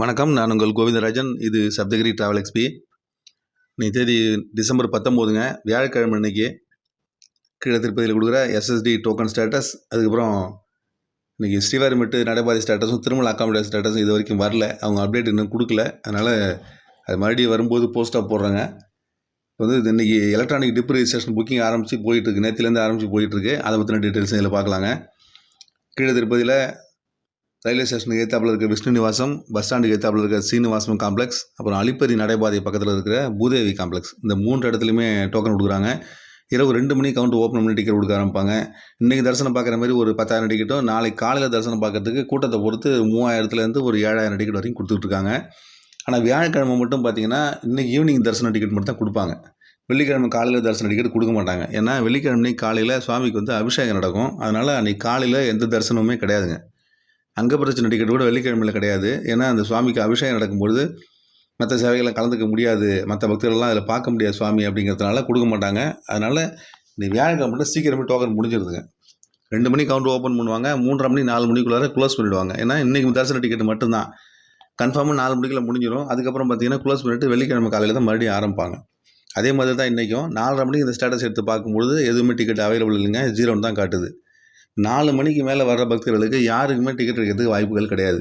வணக்கம் நான் உங்கள் கோவிந்தராஜன். இது சப்தகிரி ட்ராவல் எக்ஸ்பி இன்னைக்கு தேதி டிசம்பர் பத்தொம்போதுங்க. வியாழக்கிழமை அன்னைக்கு கீழே திருப்பதியில் கொடுக்குற எஸ்எஸ்டி டோக்கன் ஸ்டேட்டஸ் அதுக்கப்புறம் இன்றைக்கி ஸ்ரீவாரிமெட்டு நடைபாதை ஸ்டேட்டஸும் திருமலை அக்காமடேட் ஸ்டேட்டஸும் இது வரைக்கும் வரல. அவங்க அப்டேட் இன்னும் கொடுக்கல. அதனால் அது மறுபடியும் வரும்போது போஸ்ட்டாக போடுறாங்க. வந்து இது இன்றைக்கி எலக்ட்ரானிக் டிப் ரிஜிஸ்ட்ரேஷன் புக்கிங் ஆரம்பித்து போயிட்டுருக்கு நேற்றுலேருந்து ஆரம்பித்து போயிட்டுருக்கு அதை பற்றின டீட்டெயில்ஸ் இதில் பார்க்கலாங்க. கீழே திருப்பதியில் ரயில்வே ஸ்டேஷனுக்கு ஏத்தாப்புல இருக்க விஷ்ணு நிவாசம் பஸ் ஸ்டாண்டுக்கு ஏத்தாப்புல இருக்க சீனிவாசம் காம்ப்ளெக்ஸ் அப்புறம் அலிப்பரி நடைபாதை பக்கத்தில் இருக்கிற பூதேவி காம்ப்ளெக்ஸ் இந்த மூன்று இடத்துலையுமே டோக்கன் கொடுக்குறாங்க. இரவு ரெண்டு மணி கவுண்டர் ஓப்பன் பண்ணி டிக்கெட் கொடுக்க ஆரம்பிப்பாங்க இன்றைக்கி தரிசனம் பார்க்குற மாதிரி ஒரு பத்தாயிரம் டிக்கெட்டும் நாளைக்கு காலையில் தரிசனம் பார்க்கறதுக்கு கூட்டத்தை பொறுத்து மூவாயிரத்துலேருந்து ஒரு ஏழாயிரம் டிக்கெட் வரைக்கும் கொடுத்துட்ருக்காங்க ஆனால் வியாழக்கிழமை மட்டும் பார்த்தீங்கன்னா இன்றைக்கி ஈவினிங் தரிசன டிக்கெட் மட்டும் தான் கொடுப்பாங்க. வெள்ளிக்கிழமை காலையில் தரிசன டிக்கெட் கொடுக்க மாட்டாங்க. ஏன்னா வெள்ளிக்கிழமை காலையில் சுவாமிக்கு வந்து அபிஷேகம் நடக்கும். அதனால் அன்றைக்கி காலையில் எந்த தரிசனமுமே கிடையாதுங்க. அங்கப்பிரச்சனை டிக்கெட் கூட வெள்ளிக்கிழமையில் கிடையாது. ஏன்னா அந்த சுவாமிக்கு அபிஷேகம் நடக்கும்பொழுது மற்ற சேவைகளை கலந்துக்க முடியாது. மற்ற பக்தர்கள்லாம் அதில் பார்க்க முடியாது சுவாமி அப்படிங்கிறதுனால கொடுக்க மாட்டாங்க. அதனால் இந்த வியாழக்கிழமை சீக்கிரமே டோக்கன் முடிஞ்சிருதுங்க. ரெண்டு மணி கவுண்டர் ஓப்பன் பண்ணுவாங்க. மூன்றரை மணி நாலு மணிக்குள்ளார க்ளோஸ் பண்ணிவிடுவாங்க ஏன்னா இன்றைக்கி தரிசன டிக்கெட் மட்டும்தான். கன்ஃபார்மாக நாலு மணிக்குள்ள முடிஞ்சிடும் அதுக்கப்புறம் பார்த்தீங்கன்னா க்ளோஸ் பண்ணிவிட்டு வெள்ளிக்கிழமை காலையில் தான் மறுபடியும் ஆரம்பிப்பாங்க. அதே மாதிரி தான் இன்றைக்கும் நாலரை மணிக்கு இந்த ஸ்டேட்டஸ் எடுத்து பார்க்கும்பொழுது எதுவுமே டிக்கெட் அவைலபிள் இல்லைங்க. ஜீரோன்னு தான் காட்டுது. நாலு மணிக்கு மேலே வர்ற பக்தர்களுக்கு யாருக்குமே டிக்கெட் எடுக்கிறதுக்கு வாய்ப்புகள் கிடையாது.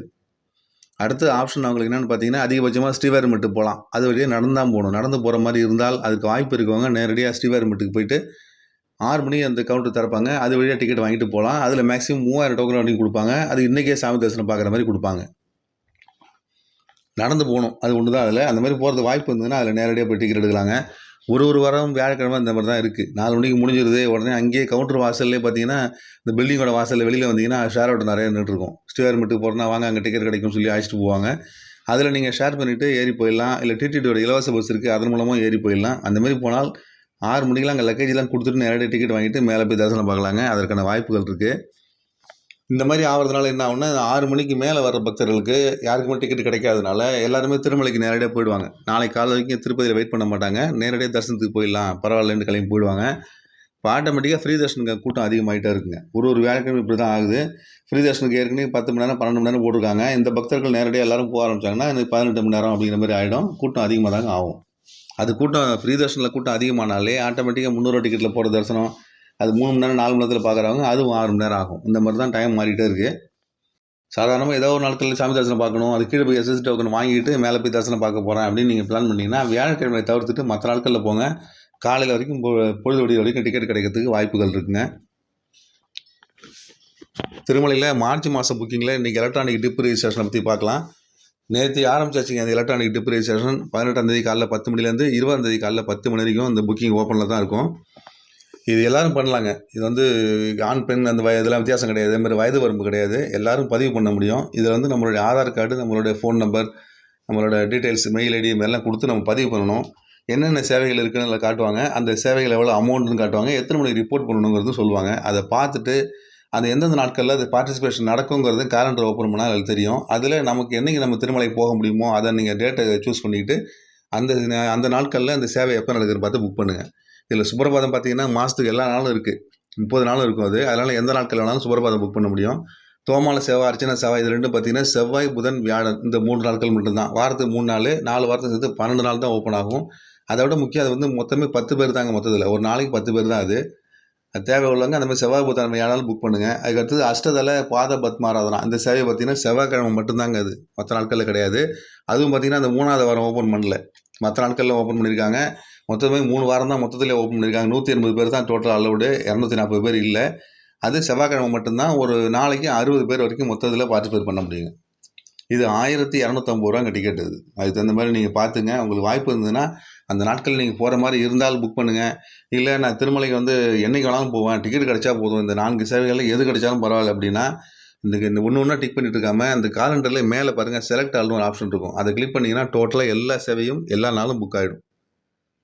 அடுத்த ஆப்ஷன் அவங்களுக்கு என்னென்னு பார்த்தீங்கன்னா அதிகபட்சமாக ஸ்ரீவாரிமெட்டு போகலாம் அது வழியாக நடந்தான் போகணும். நடந்து போகிற மாதிரி இருந்தால் அதுக்கு வாய்ப்பு இருக்கவங்க நேரடியாக ஸ்ரீவாரிமெட்டுக்கு போயிட்டு ஆறு மணி அந்த கவுண்டர் திறப்பாங்க. அது வழியாக டிக்கெட் வாங்கிட்டு போகலாம். அதில் மேக்ஸிமம் மூவாயிரம் டோக்கன் வரைக்கும் கொடுப்பாங்க. அது இன்றைக்கே சாமி தரிசனம் பார்க்குற மாதிரி கொடுப்பாங்க. நடந்து போகணும். அது ஒன்று தான் அதில். அந்த மாதிரி போகிறது வாய்ப்பு இருந்ததுன்னா அதில் நேரடியாக போய் டிக்கெட் எடுக்கலாங்க. ஒரு ஒரு வாரம் வியாழக்கிழமை இந்த மாதிரி தான் இருக்குது நாலு மணிக்கு முடிஞ்சிருது உடனே அங்கேயே கவுண்டர் வாசல்லே பார்த்தீங்கன்னா இந்த பில்டிங்கோட வாசலில் வெளியில் வந்தீங்கன்னா ஷேர் ஆட்டோ நிறைய நின்றுருக்கும் ஸ்டேர்மெண்ட்டுக்கு போகிறனா வாங்க அங்கே டிக்கெட் கிடைக்கும் சொல்லி அழைச்சிட்டு போவாங்க. அதில் நீங்கள் ஷேர் பண்ணிவிட்டு ஏறி போயிடலாம். இல்லை டிடிடியோட இலவச பஸ் இருக்குது அதன் மூலமாக ஏறி போயிடலாம். அந்தமாரி போனால் ஆறு மணிக்கெலாம் அங்கே லக்கேஜ்லாம் கொடுத்துட்டு நேரடியாக டிக்கெட் வாங்கிட்டு மேலே போய் தரிசனம் பார்க்கலாங்க. அதற்கான வாய்ப்புகள் இருக்குது இந்த மாதிரி ஆகிறதுனால என்ன ஆகும்னா ஆறு மணிக்கு மேலே வர்ற பக்தர்களுக்கு யாருக்குமே டிக்கெட் கிடைக்காதனால எல்லாருமே திருமலைக்கு நேரடியாக போயிடுவாங்க. நாளைக்கு காலை வரைக்கும் திருப்பதியில் வெயிட் பண்ண மாட்டாங்க. நேரடியாக தரிசனத்துக்கு போயிடலாம். பரவாயில்லன்னு கிளம்பி போயிடுவாங்க. இப்போ ஆட்டோமேட்டிக்காக ஃப்ரீ தர்ஷனுக்கு கூட்டம் அதிகமாகிட்டே இருக்குங்க. ஒரு ஒரு வியாழக்கிழமை இப்படி தான் ஆகுது. ஃப்ரீ தர்ஷனுக்கு ஏற்கனவே பத்து மணி நேரம் பன்னெண்டு மணி நேரம் போட்டிருக்காங்க. இந்த பக்தர்கள் நேரடியாக எல்லாரும் போக ஆரம்பிச்சாங்கன்னா எனக்கு பதினெட்டு மணி நேரம் அப்படிங்கிற மாதிரி ஆகிடும் கூட்டம் அதிகமாக தாங்க ஆகும். அது கூட்டம் ஃப்ரீ தர்ஷனில் கூட்டம் அதிகமானாலே ஆட்டோமேட்டிக்காக முந்நூறுவா டிக்கெட்டில் போகிற தரிசனம் அது மூணு மணி நேரம் நாலு மணி நேரத்தில் பார்க்குறவங்க அதுவும் ஆறு மணி நேரம் ஆகும். இந்த மாதிரி தான் டைம் மாறிட்டே இருக்குது சாதாரணமாக ஏதோ ஒரு நேரத்தில் சாமி தரிசனம் பார்க்கணும் அது கீழே போய் எஸ்எஸ் டோக்கன் வாங்கிட்டு மேலே போய் தரிசனம் பார்க்க போகிறேன் அப்படின்னு நீங்கள் பிளான் பண்ணிங்கன்னா வியாழக்கிழமையை தவிர்த்துட்டு மற்ற நாட்களில் போங்க. காலையில் வரைக்கும் பொழுது விடிய வரைக்கும் டிக்கெட் கிடைக்கிறதுக்கு வாய்ப்புகள் இருக்குங்க. திருமலையில் மார்ச் மாதம் புக்கிங்கில் இன்றைக்கி எலக்ட்ரானிக் டிப் ரிஜிஸ்ட்ரேஷனை பற்றி பார்க்கலாம். நேற்று ஆரம்பிச்சாச்சுங்க அந்த எலக்ட்ரானிக் டிப் ரிஜிஸ்ட்ரேஷன் பதினெட்டாம் தேதி காலைல பத்து மணிலேருந்து இருபதாம் தேதி காலைல பத்து மணி வரைக்கும் அந்த புக்கிங் ஓப்பனில் தான் இருக்கும். இது எல்லாரும் பண்ணலாங்க. இது வந்து ஆண் பெண் அந்த வய இதெல்லாம் வித்தியாசம் கிடையாது. அதே மாதிரி வயது வரம்பு கிடையாது. எல்லாரும் பதிவு பண்ண முடியும். இதில் வந்து நம்மளுடைய ஆதார் கார்டு நம்மளுடைய ஃபோன் நம்பர் நம்மளோட டீட்டெயில்ஸ் மெயில் ஐடி இதெல்லாம் கொடுத்து நம்ம பதிவு பண்ணணும். என்னென்ன சேவைகள் இருக்குன்னு அதில் காட்டுவாங்க. அந்த சேவைகள் எவ்வளோ அமௌண்ட்னு காட்டுவாங்க. எத்தனை மணிக்கு ரிப்போர்ட் பண்ணணுங்கிறது சொல்லுவாங்க. அதை பார்த்துட்டு அந்த எந்தெந்த நாட்களில் அது பார்ட்டிசிபேஷன் நடக்குங்கிறது கேலண்டர் ஓப்பன் பண்ணால் அதில் தெரியும். அதில் நமக்கு என்னைக்கு நம்ம திருமலை போக முடியுமோ அதை நீங்கள் டேட்டை சூஸ் பண்ணிக்கிட்டு அந்த அந்த நாட்களில் அந்த சேவை எப்போ நடக்குதுன்னு பார்த்து புக் பண்ணுங்கள் இதில் சுப்ரபாதம் பார்த்தீங்கன்னா மாதத்துக்கு எல்லா நாளும் இருக்குது முப்பது நாளும் இருக்கும் அது. அதனால் எந்த நாட்கள் வேணாலும் சுப்ரபாதம் புக் பண்ண முடியும். தோமால செவ்வாய் அர்ச்சனை செவ்வாய் இது ரெண்டும் பார்த்தீங்கன்னா செவ்வாய் புதன் வியாழன் இந்த மூன்று நாட்கள் மட்டும்தான். வாரத்துக்கு மூணு நாள் நாலு வாரத்துக்கு சேர்த்து பன்னெண்டு நாள் தான் ஓப்பன் ஆகும். அதை விட முக்கியம் அது வந்து மொத்தமே பத்து பேர் தாங்க மொத்தத்தில். ஒரு நாளைக்கு பத்து பேர் தான் அது. தேவை உள்ளவங்க அந்த மாதிரி செவ்வாய் புதன் வியாழன் புக் பண்ணுங்கள் அதுக்கடுத்தது அஷ்டதல பாத பத்மாராதனா இந்த சேவை பார்த்தீங்கன்னா செவ்வாய்க்கிழமை மட்டும்தாங்க அது. மற்ற நாட்களில் கிடையாது. அதுவும் பார்த்தீங்கன்னா அந்த மூணாவது வாரம் ஓப்பன் பண்ணல. மற்ற நாட்களில் ஓப்பன் பண்ணியிருக்காங்க. மொத்தமே மூணு வாரம் தான் மொத்தத்தில் ஓப்பன் பண்ணியிருக்காங்க. நூற்றி எண்பது பேர் தான் டோட்டல் அலவுடு இரநூத்தி நாற்பது பேர் இல்லை. அது செவ்வாய்க்கிழமை மட்டும்தான் ஒரு நாளைக்கு அறுபது பேர் வரைக்கும் மொத்தத்தில் பார்ட்டிசிபேட் பண்ண முடியுங்க இது ஆயிரத்தி இரநூத்தம்பது ரூபாங்க டிக்கெட் இது. அதுக்கு தகுந்த மாதிரி நீங்கள் பார்த்துங்க. உங்களுக்கு வாய்ப்பு இருந்ததுன்னா அந்த நாட்கள் நீங்கள் போகிற மாதிரி இருந்தால் புக் பண்ணுங்கள் இல்லை நான் திருமலைக்கு வந்து என்னைக்கு வேணாலும் போவேன். டிக்கெட் கிடச்சா போதும். இந்த நான்கு சேவைகளில் எது கிடைச்சாலும் பரவாயில்ல அப்படின்னா இந்த இந்த ஒன்று ஒன்றா டிக் பண்ணிட்டு இருக்காமல் அந்த காலண்டரில் மேலே பாருங்கள் செலக்ட் ஆல்னு ஒரு ஆப்ஷன் இருக்கும். அதை கிளிக் பண்ணிங்கன்னா டோட்டலாக எல்லா சேவையும் எல்லா நாளும் புக் ஆகிடும்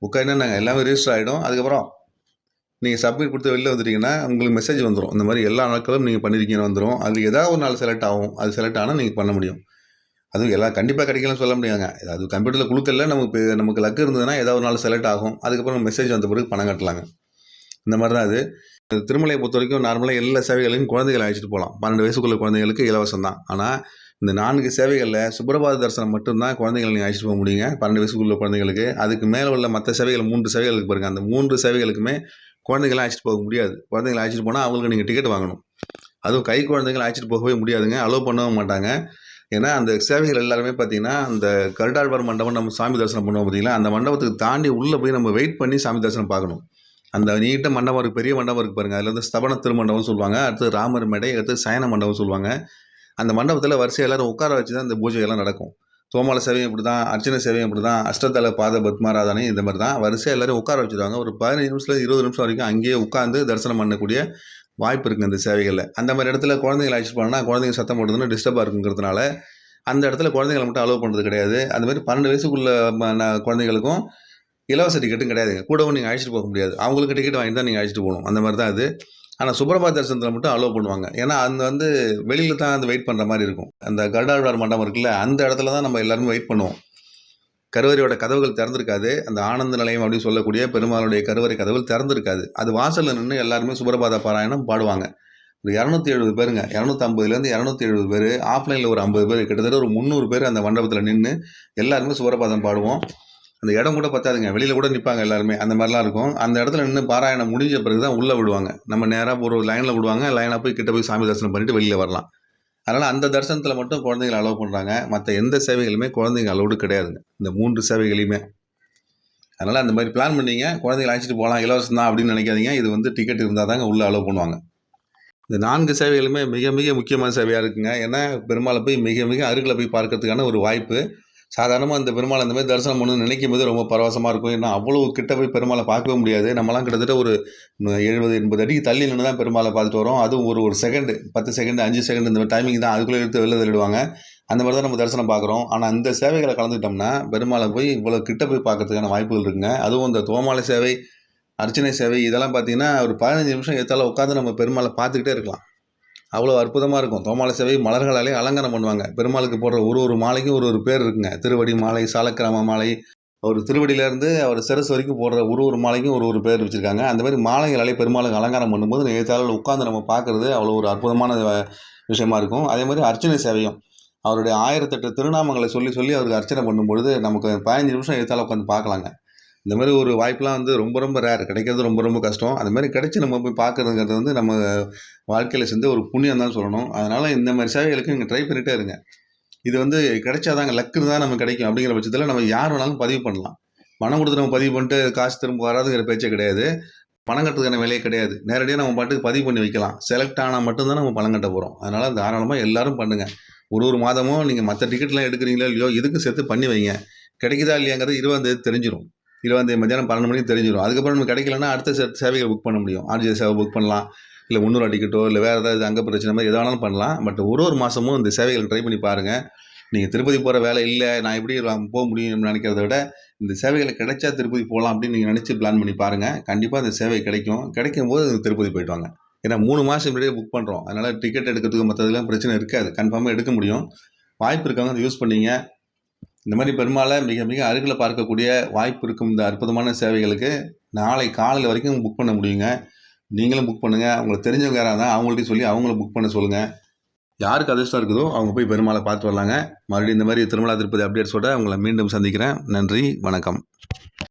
புக் ஆகினா நாங்கள் எல்லாமே ரிஜிஸ்டர் ஆகிடும் அதுக்கப்புறம் நீங்கள் சப்மிட் கொடுத்து வெளில வந்துட்டீங்கன்னா உங்களுக்கு மெசேஜ் வந்துடும் இந்த மாதிரி எல்லா நாட்களும் நீங்கள் பண்ணியிருக்கீங்கன்னு வந்துடும் அதில் ஏதாவது ஒரு நாள் செலக்ட் ஆகும். அது செலக்ட் ஆனால் நீங்கள் பண்ண முடியும். அதுவும் எல்லாம் கண்டிப்பாக கிடைக்கலன்னு சொல்ல முடியாங்க அது கம்ப்யூட்டரில் கொடுக்கல நமக்கு நமக்கு லக்கு இருந்ததுன்னா ஏதாவது ஒரு நாள் செலக்ட் ஆகும். அதுக்கப்புறம் மெசேஜ் வந்த பிறகு பணம் கட்டலாங்க. இந்த மாதிரி தான் அது. திருமலையை பொறுத்த வரைக்கும் நார்மலாக எல்லா சேவைகளையும் குழந்தைகளை அழைச்சிட்டு போகலாம். பன்னெண்டு வயசுக்குள்ள குழந்தைகளுக்கு இலவசம் தான். ஆனால் இந்த நான்கு சேவைகளில் சுப்ரபாத தரிசனம் மட்டும்தான் குழந்தைகளை நீங்கள் அழைச்சிட்டு போக முடியுங்க. பன்னெண்டு வயசுக்குள்ள குழந்தைங்களுக்கு அதுக்கு மேலே உள்ள மற்ற சேவைகள் மூன்று சேவைகள் இருக்கு பாருங்க. அந்த மூன்று சேவைகளுக்குமே குழந்தைகளை அழைச்சிட்டு போக முடியாது. குழந்தைகளை அழைச்சிட்டு போனால் அவங்களுக்கு நீங்கள் டிக்கெட் வாங்கணும். அதுவும் கை குழந்தைகளை அழைச்சிட்டு போகவே முடியாதுங்க. அலோவ் பண்ணவும் மாட்டாங்க. ஏன்னா அந்த சேவைகள் எல்லாருமே பார்த்தீங்கன்னா அந்த கருடாழ்வார் மண்டபம் நம்ம சாமி தரிசனம் பண்ணுவோம் பார்த்தீங்களா அந்த மண்டபத்துக்கு தாண்டி உள்ளே போய் நம்ம வெயிட் பண்ணி சாமி தரிசனம் பார்க்கணும். அந்த நீட்ட மண்டபம் இருக்குது பெரிய மண்டபம் இருக்குது பாருங்கள் அதில் வந்து ஸ்தபன திருமண்டபம் சொல்லுவாங்க. அடுத்து ராமர் மேடை அடுத்து சயன மண்டபம் சொல்லுவாங்க. அந்த மண்டபத்தில் வரிசையாக எல்லாரும் உட்கார வச்சு தான் இந்த பூஜையெல்லாம் நடக்கும். சோமால சேவையும் இப்படி தான் அர்ச்சனை சேவையும் இப்படி தான் அஷ்டதல பாத பத்மாராதனை இந்த மாதிரி தான் வரிசையாக எல்லாரும் உட்கார வச்சுருவாங்க. ஒரு பதினஞ்சு நிமிஷத்துல இருபது நிமிஷம் வரைக்கும் அங்கேயே உட்காந்து தரிசனம் பண்ணக்கூடிய வாய்ப்பு இருக்குது இந்த சேவைகளில். அந்த மாதிரி இடத்துல குழந்தைங்களை அழைச்சிட்டு போனால் குழந்தைங்க சத்தம் போடுறதுன்னு டிஸ்டர்பாக இருக்குங்கிறதுனால அந்த இடத்துல குழந்தைங்களை மட்டும் அலோவ் பண்ணுறது கிடையாது. அந்த மாதிரி பன்னெண்டு வயசுக்குள்ள ம- இலவச டிக்கெட்டும் கிடையாதுங்க. கூடவும் நீங்கள் அழைச்சிட்டு போக முடியாது. அவங்களுக்கு டிக்கெட் வாங்கி தான் நீங்கள் அழைச்சிட்டு போகணும். அந்த மாதிரி தான் அது ஆனால் சுப்பிரபா தரிசனத்தில் மட்டும் அலோவ் பண்ணுவாங்க. ஏன்னா அந்த வந்து வெளியில் தான் அந்த வெயிட் பண்ணுற மாதிரி இருக்கும். அந்த கருடாழ்வார் மண்டபம் இருக்குல்ல அந்த இடத்துல தான் நம்ம எல்லாருமே வெயிட் பண்ணுவோம். கருவறையோட கதவுகள் திறந்திருக்காது. அந்த ஆனந்த நிலையம் அப்படின்னு சொல்லக்கூடிய பெருமாளுடைய கருவறை கதவுகள் திறந்திருக்காது. அது வாசலில் நின்று எல்லாருமே சுப்பிரபாத பாராயணம் பாடுவாங்க. ஒரு இரநூத்தி எழுபது பேருங்க. இரநூத்தம்பதுலேருந்து இரநூத்தி எழுபது பேர். ஆஃப்லைனில் ஒரு ஐம்பது பேர். கிட்டத்தட்ட ஒரு முந்நூறு பேர் அந்த மண்டபத்தில் நின்று எல்லாருமே சுப்பிரபாதம் பாடுவோம். அந்த இடம் கூட பத்தாதுங்க. வெளியில் கூட நிற்பாங்க எல்லாருமே. அந்த மாதிரிலாம் இருக்கும். அந்த இடத்துல நின்று பாராயணம் முடிஞ்ச பிறகு தான் உள்ளே விடுவாங்க. நம்ம நேராக ஒரு லைனில் விடுவாங்க. லைனாக போய் கிட்ட போய் சாமி தரிசனம் பண்ணிட்டு வெளியில் வரலாம். அதனால் அந்த தரிசனத்தில் மட்டும் குழந்தைங்களை அலோவ் பண்ணுறாங்க மற்ற எந்த சேவைகளுமே குழந்தைங்க அலோடு கிடையாதுங்க. இந்த மூன்று சேவைகளையுமே. அதனால் அந்த மாதிரி பிளான் பண்ணிங்க. குழந்தைகளை அழைச்சிட்டு போகலாம் இலவசம் தான் அப்படின்னு நினைக்காதீங்க. இது வந்து டிக்கெட் இருந்தால் தாங்க உள்ளே அலோவ் பண்ணுவாங்க. இந்த நான்கு சேவைகளுமே மிக மிக முக்கியமான சேவையாக இருக்குங்க. ஏன்னா பெருமாளை போய் மிக மிக அருகில் போய் பார்க்கறதுக்கான ஒரு வாய்ப்பு. சாதாரணமாக அந்த பெருமாள் அந்த மாதிரி தரிசனம் பண்ணணும்னு நினைக்கும் போது ரொம்ப பரவசமாக இருக்கும். ஏன்னா அவ்வளோ கிட்ட போய் பெருமாளை பார்க்கவே முடியாது. நம்மலாம் கிட்டத்தட்ட ஒரு எழுபது எண்பது அடிக்கு தள்ளி நின்று தான் பெருமாளை பார்த்துட்டு வரோம். அதுவும் ஒரு ஒரு செகண்டு பத்து செகண்டு அஞ்சு செகண்ட் இந்த மாதிரி டைமிங் தான். அதுக்குள்ளே எடுத்து வெளில தள்ளிடுவாங்க. அந்த மாதிரி தான் நம்ம தரிசனம் பார்க்குறோம். ஆனால் அந்த சேவைகளை கலந்துக்கிட்டோம்னா பெருமாளை போய் இவ்வளோ கிட்ட போய் பார்க்கறதுக்கான வாய்ப்புகள் இருக்குங்க. அதுவும் இந்த தோமாலை சேவை அர்ச்சனை சேவை இதெல்லாம் பார்த்தீங்கன்னா ஒரு பதினஞ்சு நிமிஷம் ஏத்தால உட்காந்து நம்ம பெருமாளை பார்த்துக்கிட்டே இருக்கலாம். அவ்வளோ அற்புதமாக இருக்கும். தோமாலை சேவை மலர்களாலே அலங்காரம் பண்ணுவாங்க. பெருமாளுக்கு போடுற ஒரு ஒரு மாலைக்கும் ஒரு ஒரு பேர் இருக்குங்க. திருவடி மாலை சாலக்கிராம மாலை ஒரு திருவடியிலேருந்து அவர் சிரசு வரைக்கும் போடுற ஒரு ஒரு மாலைக்கும் ஒரு ஒரு பேர் வச்சுருக்காங்க. அந்த மாதிரி மாலைகளாலே பெருமாளுக்கு அலங்காரம் பண்ணும்போது ஏத்தால உட்காந்து நம்ம பார்க்குறது அவ்வளோ ஒரு அற்புதமான விஷயமா இருக்கும். அதே மாதிரி அர்ச்சனை சேவையும். அவருடைய ஆயிரத்தெட்டு திருநாமங்களை சொல்லி சொல்லி அவருக்கு அர்ச்சனை பண்ணும்பொழுது நமக்கு பதினஞ்சு நிமிஷம் ஏத்தால உட்காந்து பார்க்கலாங்க. இந்த மாதிரி ஒரு வாய்ப்புலாம் வந்து ரொம்ப ரொம்ப ரேர் கிடைக்கிறது ரொம்ப ரொம்ப கஷ்டம். அந்த மாதிரி கிடைச்சி நம்ம போய் பார்க்குறதுங்கிறது வந்து நம்ம வாழ்க்கையில் செஞ்ச ஒரு புண்ணியம் தான் சொல்லணும். அதனால் இந்த மாதிரி சேவைகளுக்கு நீங்கள் ட்ரை பண்ணிகிட்டே இருங்க. இது வந்து கிடைச்சாதாங்க லக்குன்னு தான் நம்ம கிடைக்கும். அப்படிங்கிற பட்சத்தில் நம்ம யார் வேணாலும் பதிவு பண்ணலாம். பணம் கொடுத்து நம்ம பதிவு பண்ணிட்டு காசு திரும்ப வராதுங்கிற பேச்சே கிடையாது. பணம் கட்டுறதுக்கான வேலையே கிடையாது. நேரடியாக நம்ம பாட்டுக்கு பதிவு பண்ணி வைக்கலாம். செலக்ட் ஆனால் மட்டும்தான் நம்ம பணம் கட்ட போகிறோம் அதனால் தாராளமாக எல்லாரும் பண்ணுங்கள் ஒரு ஒரு மாதமும் நீங்கள் மற்ற டிக்கெட்லாம் எடுக்கிறீங்களோ இல்லையோ இதுக்கும் சேர்த்து பண்ணி வைங்க. கிடைக்குதா இல்லையாங்கிறது இருபதாந்தேதி தெரிஞ்சிடும் இருபதாந்தேதி மத்தியானம் பன்னெண்டு மணிக்கு தெரிஞ்சிடும். அதுக்கப்புறம் நம்ம கிடைக்கலன்னா அடுத்த சே- சேவைகள் புக் பண்ண முடியும். ஆர்ஜிஎஸ் சேவை புக் பண்ணலாம். இல்லை முன்னூறு டிக்கெட்டோ இல்லை வேறு ஏதாவது அங்கே பிரச்சனை மாதிரி எது வேணாலும் பண்ணலாம். பட் ஒரு ஒரு மாதமும் இந்த சேவைகள் ட்ரை பண்ணி பாருங்கள் நீங்கள் திருப்பதி போகிற வேலை இல்லை நான் எப்படி போக முடியும்னு நினைக்கிறத விட இந்த சேவைகள் கிடைச்சா திருப்பதி போகலாம் அப்படின்னு நீங்கள் நினச்சி பிளான் பண்ணி பாருங்கள் கண்டிப்பாக இந்த சேவை கிடைக்கும். கிடைக்கும் போது திருப்பதி போயிட்டு வாங்க. ஏன்னா மூணு மாதம் முன்னாடியே புக் பண்ணுறோம் அதனால் டிக்கெட் எடுக்கிறதுக்கு மற்றதுலாம் பிரச்சனை இருக்காது. கன்ஃபார்மாக எடுக்க முடியும். வாய்ப்பு இருக்கவங்க அதை யூஸ் பண்ணீங்க. இந்த மாதிரி பெருமாளை மிக மிக அருகில் பார்க்கக்கூடிய வாய்ப்பு இருக்கும் இந்த அற்புதமான சேவைகளுக்கு நாளை காலையில் வரைக்கும் புக் பண்ண முடியுங்க. நீங்களும் புக் பண்ணுங்கள் அவங்களுக்கு தெரிஞ்சவங்க யாராக இருந்தால் அவங்கள்ட்ட சொல்லி அவங்கள புக் பண்ண சொல்லுங்கள் யாருக்கு அதிர்ஷ்டம் இருக்குதோ அவங்க போய் பெருமாளை பார்த்து வரலாங்க. மறுபடியும் இந்த மாதிரி திருமலா திருப்பதி அப்டேட்ஸோட உங்களை மீண்டும் சந்திக்கிறேன். நன்றி வணக்கம்.